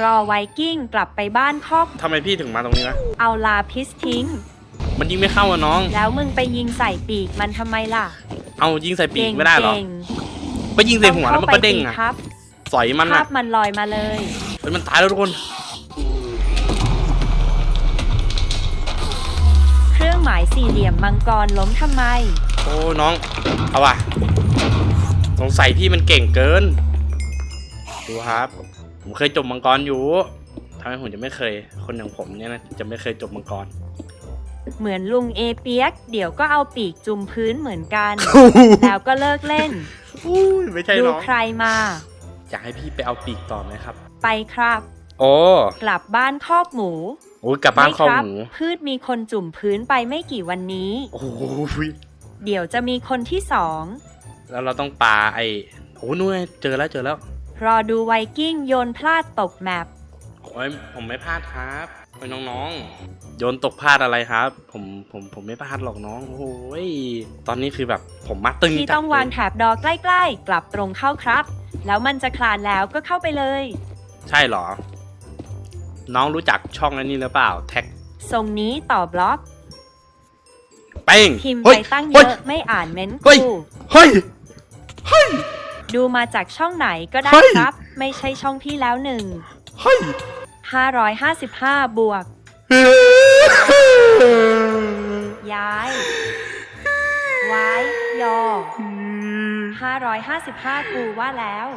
รอไวกิ้งกลับไปบ้านคอก ทำไมพี่ถึงมาตรงนี้นะ เอาลาพิสทิ้ง มันยิงไม่เข้าอะน้อง แล้วมึงไปยิงใส่ปีกมันทำไมล่ะเอายิงใส่ปีกเก่งไม่ได้เหรอเก่งไปยิงใส่หัวแล้วมันก็เด้งต้อะข้าไปสิครับสอยมันภาอะพมันลอยมาเลยเฮ้ยมันตายแล้วทุกคน เครื่องหมายสี่เหลี่ยมมังกรล้มทำไม โอ้น้อง เอาว่ะ สงสัยพี่มันเก่งเกิน ดูครับ ผมเคยจบมังกรอยู่ทำไมผมจะไม่เคย คนอย่างผมเนี่ยนะจะไม่เคยจบมังกร เหมือนลุงเอเปียก เดี๋ยวก็เอาปีกจุมพื้นเหมือนกัน แล้วก็เลิกเล่นอุ้ยไม่ใช่ดูน้องใครมา อยากให้พี่ไปเอาปีกต่อไหมครับ ไปครับ โอ้กลับบ้านคอกหมูโอ้ยกลับบ้านไม่ข้อครับหมู พืชมีคนจุ่มพื้นไปไม่กี่วันนี้ โอ้ยเดี๋ยวจะมีคนที่สอง แล้วเราต้องปาไอ้โอ้นู่นไงเจอแล้วเจอแล้ว รอดูไวกิ้งโยนพลาดตกแมปโอ้ยผมไม่พลาดครับโอ้ยน้องๆ โยนตกพลาดอะไรครับ ผมผมผมไม่พลาดหรอกน้อง โอ้ยตอนนี้คือแบบผมมาตึงที่จัดต้องวางเลยแถบดอใกล้ๆ กลับตรงเข้าครับ แล้วมันจะคลานแล้วก็เข้าไปเลย ใช่เหรอ น้องรู้จักช่องอันนี้หรือเปล่า แท็กทรงนี้ต่อบล็อกเป้งพิมพ์เฮ้ไปยตั้งเยฮ้อะไม่อ่านเม้นต์เฮ้ยกู เฮ้ยเฮ้ย ดูมาจากช่องไหนก็ได้เฮ้ย ครับ ไม่ใช่ช่องพี่แล้วหนึ่งเฮ้ย555 บวก ย้ายไว้ยอ 555 กูว่าแล้ว